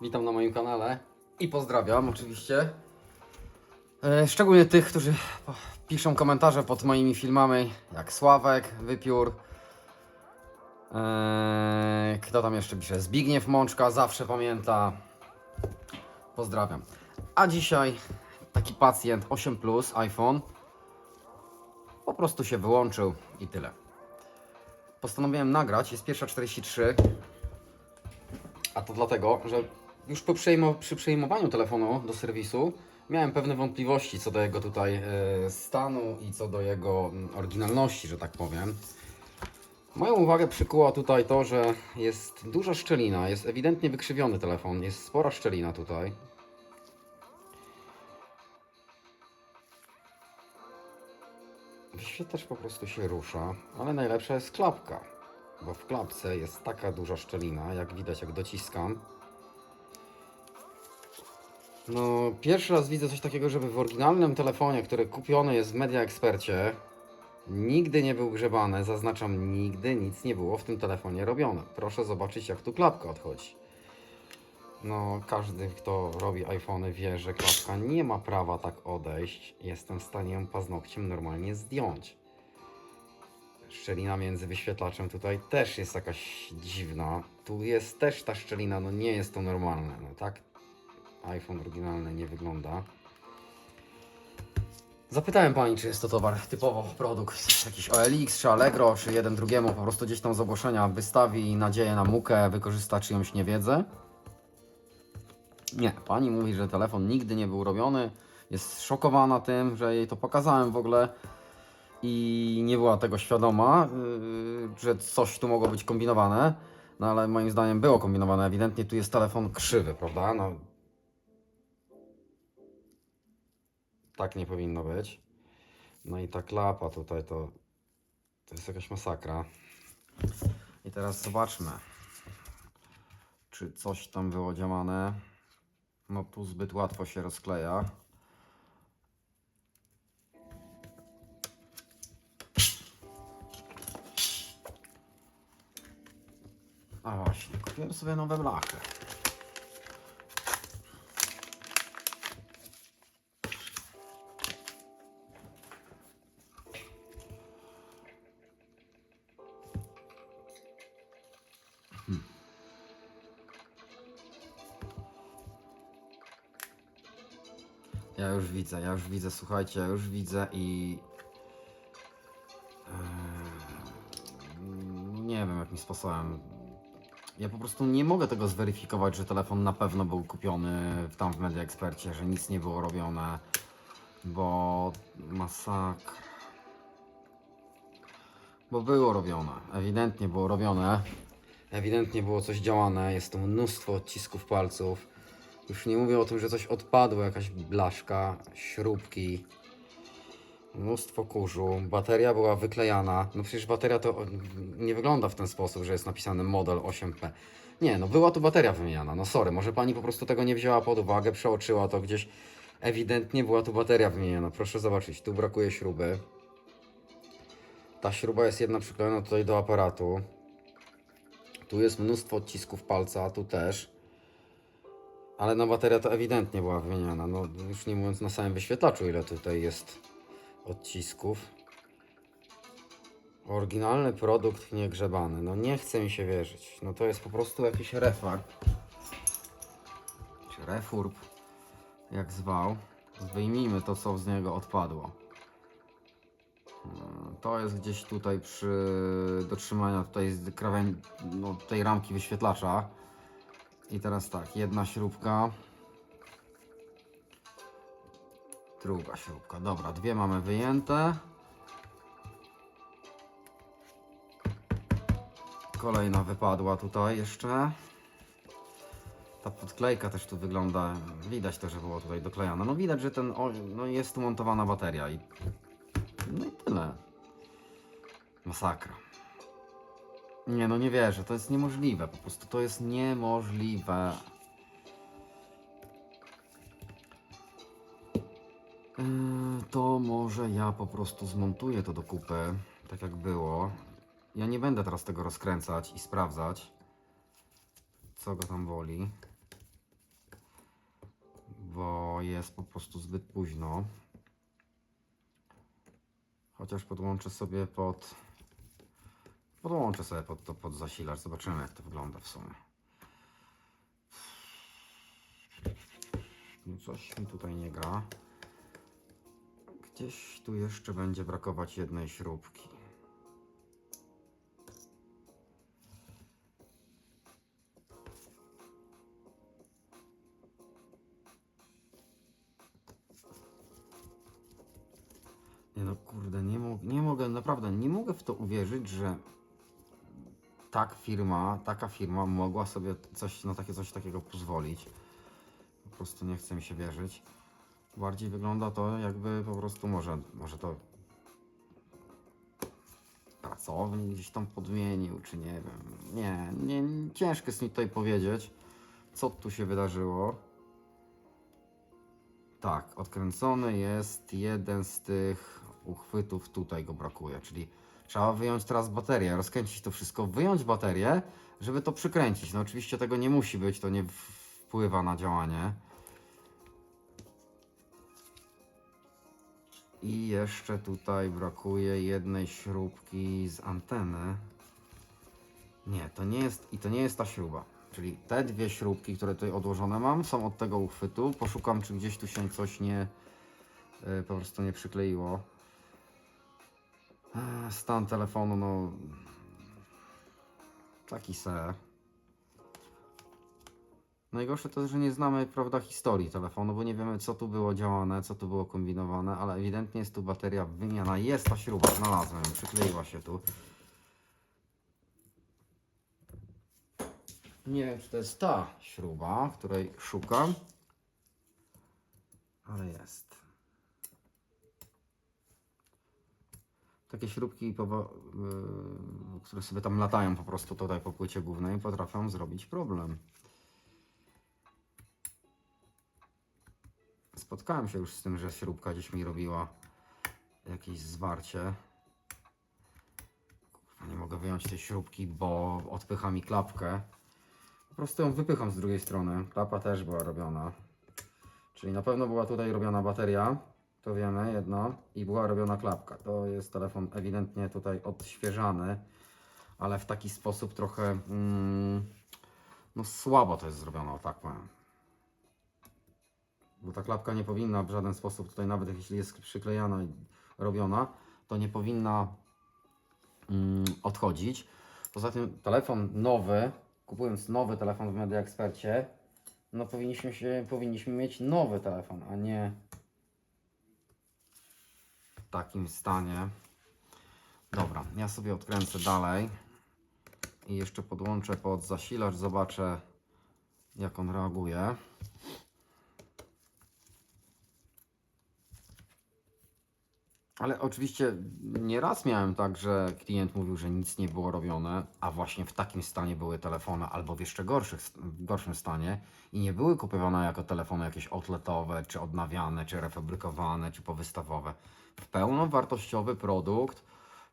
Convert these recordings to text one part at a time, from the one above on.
Witam na moim kanale i pozdrawiam oczywiście. E, Szczególnie tych, którzy piszą komentarze pod moimi filmami, jak Sławek, Wypiór. E, Kto tam jeszcze pisze? Zbigniew Mączka, zawsze pamięta. Pozdrawiam. A dzisiaj taki pacjent 8 Plus iPhone po prostu się wyłączył i tyle. Postanowiłem nagrać, jest pierwsza 43. A to dlatego, że już po przejmo, przy przejmowaniu telefonu do serwisu miałem pewne wątpliwości co do jego tutaj e, stanu i co do jego mm, oryginalności, że tak powiem. Moją uwagę przykuło tutaj to, że jest duża szczelina, jest ewidentnie wykrzywiony telefon, jest spora szczelina tutaj. Wyświetlacz po prostu się rusza, ale najlepsza jest klapka, bo w klapce jest taka duża szczelina, jak widać jak dociskam. No, pierwszy raz widzę coś takiego, żeby w oryginalnym telefonie, który kupiony jest w Media Expercie, nigdy nie był grzebany, zaznaczam, nigdy nic nie było w tym telefonie robione. Proszę zobaczyć, jak tu klapka odchodzi. No, każdy, kto robi iPhony, wie, że klapka nie ma prawa tak odejść. Jestem w stanie ją paznokciem normalnie zdjąć. Szczelina między wyświetlaczem tutaj też jest jakaś dziwna. Tu jest też ta szczelina, no nie jest to normalne. No tak iPhone oryginalny nie wygląda. Zapytałem pani, czy jest to towar typowo produkt jakiś OLX, czy Allegro, czy jeden drugiemu po prostu gdzieś tam z ogłoszenia wystawi nadzieję na mukę, wykorzysta czyjąś niewiedzę. Nie, pani mówi, że telefon nigdy nie był robiony. Jest szokowana tym, że jej to pokazałem w ogóle i nie była tego świadoma, yy, że coś tu mogło być kombinowane. No ale moim zdaniem było kombinowane. Ewidentnie tu jest telefon krzywy, prawda? No, tak nie powinno być. No i ta klapa tutaj to, to jest jakaś masakra. I teraz zobaczmy, czy coś tam było działane. No tu zbyt łatwo się rozkleja. A właśnie, kupiłem sobie nowe blachy. Widzę, ja już widzę, słuchajcie, ja już widzę i. Eee, Nie wiem jakim sposobem. Ja po prostu nie mogę tego zweryfikować, że telefon na pewno był kupiony tam w Media Expercie, że nic nie było robione, bo masakra. Bo było robione, ewidentnie było robione. Ewidentnie było coś działane, jest tu mnóstwo odcisków palców. Już nie mówię o tym, że coś odpadło, jakaś blaszka, śrubki, mnóstwo kurzu, bateria była wyklejana. No przecież bateria to nie wygląda w ten sposób, że jest napisany model 8P. Nie, no była tu bateria wymieniana. No sorry, może pani po prostu tego nie wzięła pod uwagę, przeoczyła to gdzieś. Ewidentnie była tu bateria wymieniana. Proszę zobaczyć, tu brakuje śruby. Ta śruba jest jedna przyklejona tutaj do aparatu. Tu jest mnóstwo odcisków palca, tu też. Ale no bateria to ewidentnie była wymieniana. No już nie mówiąc na samym wyświetlaczu, ile tutaj jest odcisków. Oryginalny produkt niegrzebany. No nie chce mi się wierzyć. No to jest po prostu jakiś refak. Czy refurb, jak zwał. Wyjmijmy to, co z niego odpadło. Mm, To jest gdzieś tutaj przy dotrzymania tutaj z no, tej ramki wyświetlacza. I teraz tak, jedna śrubka. Druga śrubka. Dobra, dwie mamy wyjęte. Kolejna wypadła tutaj jeszcze. Ta podklejka też tu wygląda. Widać to, że było tutaj doklejana. No widać, że ten no jest tu montowana bateria i no i tyle. Masakra. Nie, no nie wierzę, to jest niemożliwe, po prostu to jest niemożliwe. Yy, To może ja po prostu zmontuję to do kupy, tak jak było. Ja nie będę teraz tego rozkręcać i sprawdzać, co go tam boli. bo jest po prostu zbyt późno. Chociaż podłączę sobie pod. Podłączę sobie pod to pod zasilacz. Zobaczymy jak to wygląda w sumie. No coś mi tutaj nie gra. Gdzieś tu jeszcze będzie brakować jednej śrubki. Nie no kurde, nie, mo- nie mogę, naprawdę nie mogę w to uwierzyć, że tak firma, taka firma mogła sobie coś, na takie coś takiego pozwolić. Po prostu nie chce mi się wierzyć. Bardziej wygląda to jakby po prostu może, może to pracownik gdzieś tam podmienił, czy nie wiem. Nie, nie, ciężko jest mi tutaj powiedzieć, co tu się wydarzyło. Tak, odkręcony jest jeden z tych uchwytów, tutaj go brakuje, czyli trzeba wyjąć teraz baterię, rozkręcić to wszystko, wyjąć baterię, żeby to przykręcić. No oczywiście tego nie musi być, to nie wpływa na działanie. I jeszcze tutaj brakuje jednej śrubki z anteny. Nie, to nie jest i to nie jest ta śruba. Czyli te dwie śrubki, które tutaj odłożone mam, są od tego uchwytu. Poszukam, czy gdzieś tu się coś nie y, po prostu nie przykleiło. Eee, Stan telefonu, no taki se. Najgorsze to, że nie znamy, prawda, historii telefonu, bo nie wiemy, co tu było działane, co tu było kombinowane, ale ewidentnie jest tu bateria wymiana. Jest ta śruba, znalazłem, przykleiła się tu. Nie wiem, czy to jest ta śruba, której szukam, ale jest. Takie śrubki, yy, które sobie tam latają po prostu tutaj po płycie głównej, potrafią zrobić problem. Spotkałem się już z tym, że śrubka gdzieś mi robiła jakieś zwarcie. Nie mogę wyjąć tej śrubki, bo odpycha mi klapkę. Po prostu ją wypycham z drugiej strony. Klapa też była robiona. Czyli na pewno była tutaj robiona bateria, to wiemy jedno, i była robiona klapka. To jest telefon ewidentnie tutaj odświeżany, ale w taki sposób trochę mm, no słabo to jest zrobione, o tak powiem. Bo ta klapka nie powinna w żaden sposób tutaj, nawet jeśli jest przyklejana i robiona, to nie powinna mm, odchodzić. Poza tym telefon nowy, kupując nowy telefon w Media Expercie, no powinniśmy, się, powinniśmy mieć nowy telefon, a nie takim stanie. Dobra, ja sobie odkręcę dalej i jeszcze podłączę pod zasilacz, zobaczę jak on reaguje. Ale oczywiście nieraz miałem tak, że klient mówił, że nic nie było robione, a właśnie w takim stanie były telefony, albo w jeszcze gorszych, w gorszym stanie i nie były kupowane jako telefony jakieś outletowe, czy odnawiane, czy refabrykowane, czy powystawowe. Pełnowartościowy produkt,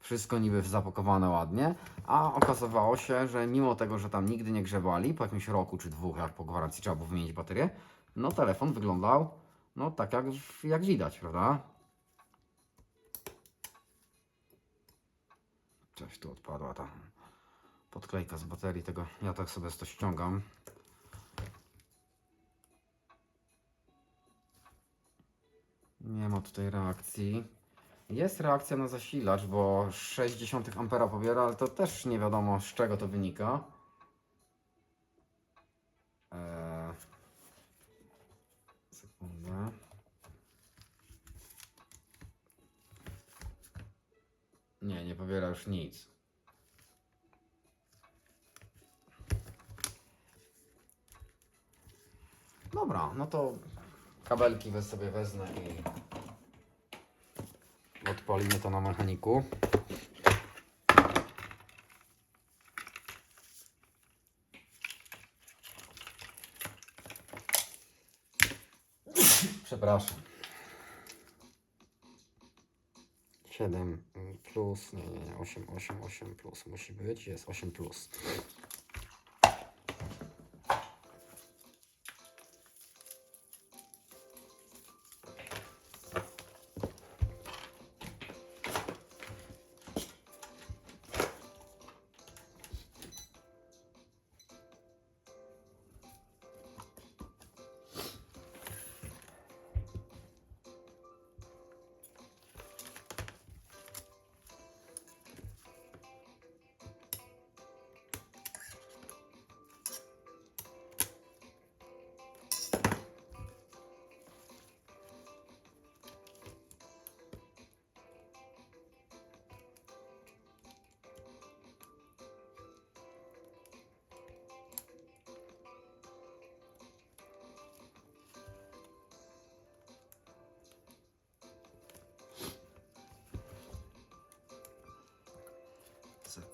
wszystko niby zapakowane ładnie, a okazywało się, że mimo tego, że tam nigdy nie grzewali, po jakimś roku czy dwóch, jak po gwarancji trzeba było wymienić baterię, no telefon wyglądał no tak jak, jak widać, prawda? Coś tu odpadła ta podklejka z baterii tego. Ja tak sobie to ściągam. Nie ma tutaj reakcji. Jest reakcja na zasilacz, bo 0,6 ampera pobiera, ale to też nie wiadomo z czego to wynika. Eee... Sekundę. Nie, nie pobiera już nic. Dobra, no to kabelki sobie wezmę i odpalimy to na mechaniku. Przepraszam. 7 plus, nie, nie, nie, 8, 8, 8 plus musi być, jest 8 plus.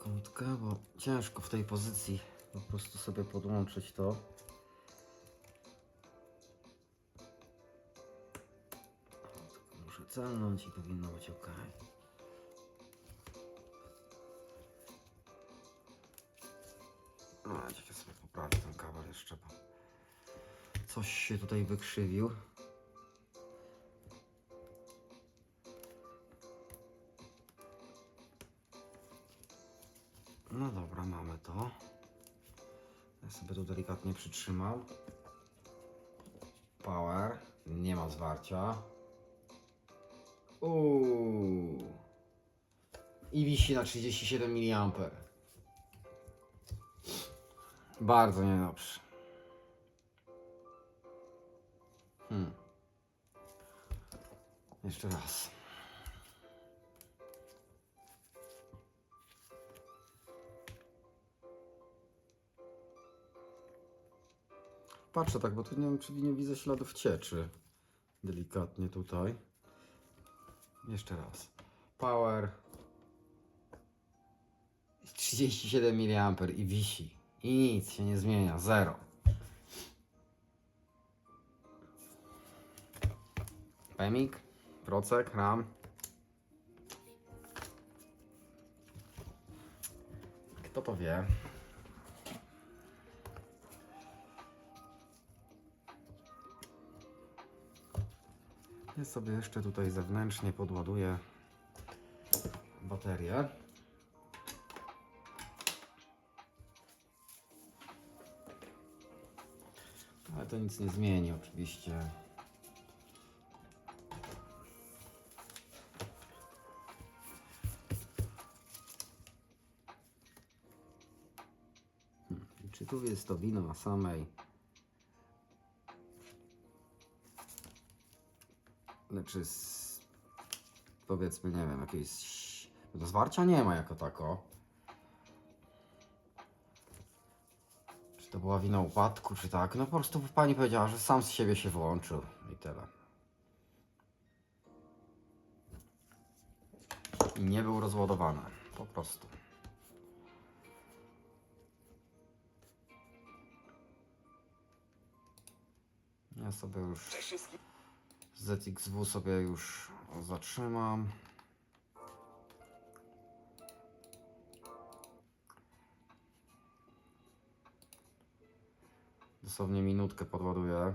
Minutkę, bo ciężko w tej pozycji po prostu sobie podłączyć to. Tylko muszę celnąć i powinno być ok. No, ja sobie poprawię ten kabel jeszcze, bo coś się tutaj wykrzywił. Przytrzymam. Power. Nie ma zwarcia. Uuu. I wisi na 37 mA. Bardzo niedobrze. Hmm. Jeszcze raz. Patrzę tak, bo tu nie wiem, czy nie widzę śladów cieczy. Delikatnie tutaj. Jeszcze raz. Power. 37 mA i wisi. I nic się nie zmienia. Zero. Pemik, procek, RAM. Kto to wie? Ja sobie jeszcze tutaj zewnętrznie podładuję baterię. Ale to nic nie zmieni oczywiście. Hmm, Czy tu jest to wino samej Znaczy, z, powiedzmy, nie wiem, jakieś. Do zwarcia nie ma jako tako. Czy to była wina upadku, czy tak? No po prostu pani powiedziała, że sam z siebie się włączył i tyle. I nie był rozładowany. Po prostu. Ja sobie już. ZXW sobie już zatrzymam. Dosłownie minutkę podładuję.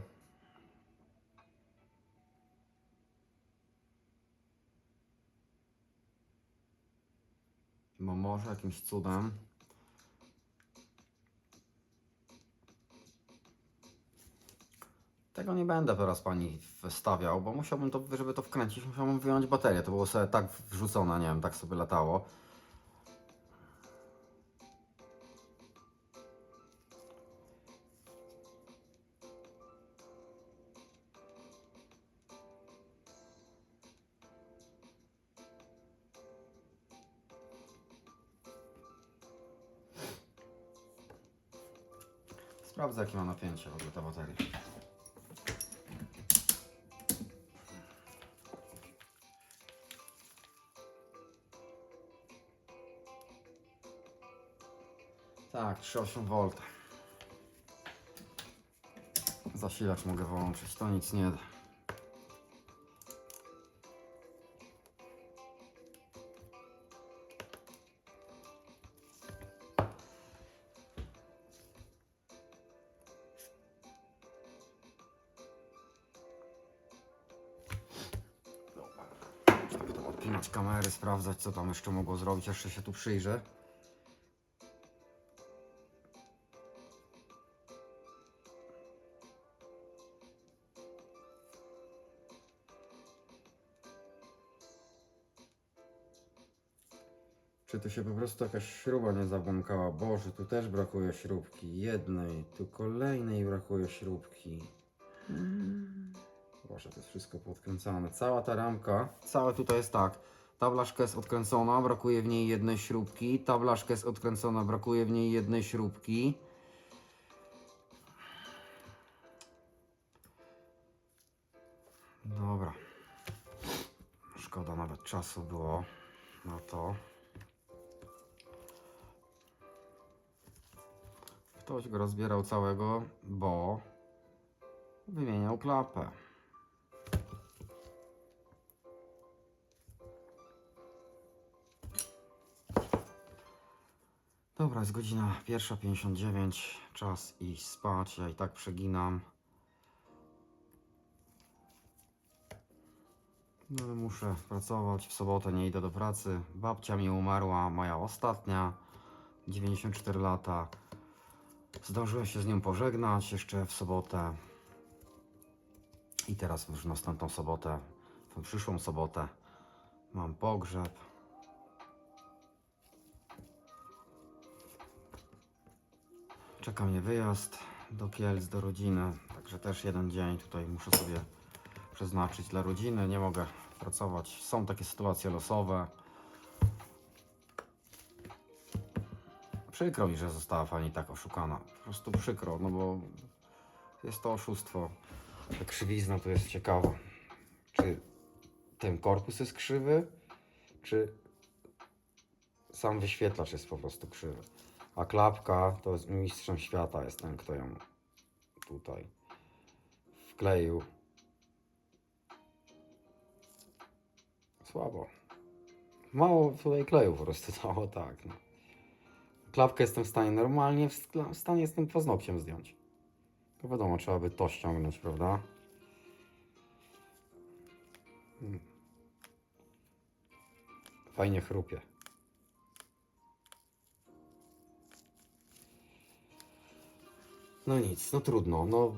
Bo może jakimś cudem Tego nie będę teraz pani wystawiał, bo musiałbym to, żeby to wkręcić, musiałbym wyjąć baterię. To było sobie tak wrzucone, nie wiem, tak sobie latało. Sprawdzę jakie ma napięcie w ogóle ta bateria. Tak, 3,8 V. Zasilacz mogę wyłączyć, to nic nie da. Odpinać kamery, sprawdzać co tam jeszcze mogło zrobić, jeszcze się tu przyjrzę. Czy tu się po prostu jakaś śruba nie zabłąkała? Boże, tu też brakuje śrubki. Jednej, tu kolejnej brakuje śrubki. Boże, to jest wszystko podkręcane. Cała ta ramka, całe tutaj jest tak. Ta blaszka jest odkręcona, brakuje w niej jednej śrubki. Ta blaszka jest odkręcona, brakuje w niej jednej śrubki. Dobra. Szkoda nawet czasu było na to. Ktoś go rozbierał całego, bo wymieniał klapę. Dobra, jest godzina 1.59, czas iść spać, ja i tak przeginam. No muszę pracować, w sobotę nie idę do pracy. Babcia mi umarła, moja ostatnia, 94 lata. Zdążyłem się z nią pożegnać jeszcze w sobotę. I teraz już następną sobotę, tą przyszłą sobotę mam pogrzeb. Czeka mnie wyjazd do Kielc, do rodziny. Także też jeden dzień tutaj muszę sobie przeznaczyć dla rodziny. Nie mogę pracować. Są takie sytuacje losowe. Przykro mi, że została pani tak oszukana. Po prostu przykro, no bo jest to oszustwo. Ta krzywizna to jest ciekawa. Czy ten korpus jest krzywy, czy sam wyświetlacz jest po prostu krzywy. A klapka to jest mistrzem świata jest ten, kto ją tutaj wkleił. Słabo. Mało tutaj kleju po prostu dało, tak. No. Klapkę jestem w stanie normalnie, w w stanie jestem paznokciem zdjąć. To wiadomo, trzeba by to ściągnąć, prawda? Hmm. Fajnie chrupie. No nic, no trudno. No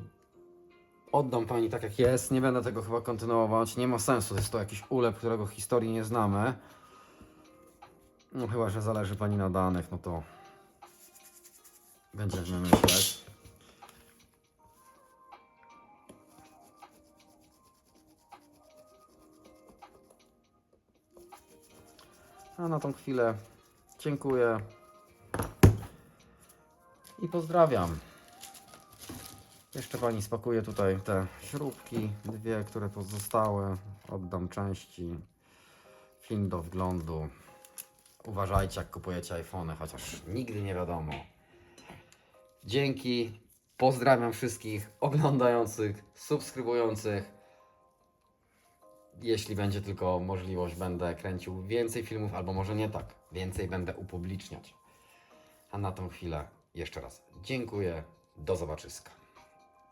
oddam pani tak jak jest. Nie będę tego chyba kontynuować. Nie ma sensu. Jest to jakiś ulep, którego historii nie znamy. No chyba, że zależy pani na danych, no to będziemy myśleć. A na tą chwilę dziękuję i pozdrawiam. Jeszcze pani spakuje tutaj te śrubki, dwie, które pozostały. Oddam części. Film do wglądu. Uważajcie, jak kupujecie iPhony, chociaż nigdy nie wiadomo. Dzięki. Pozdrawiam wszystkich oglądających, subskrybujących. Jeśli będzie tylko możliwość, będę kręcił więcej filmów, albo może nie tak. Więcej będę upubliczniać. A na tą chwilę jeszcze raz dziękuję. Do zobaczyska.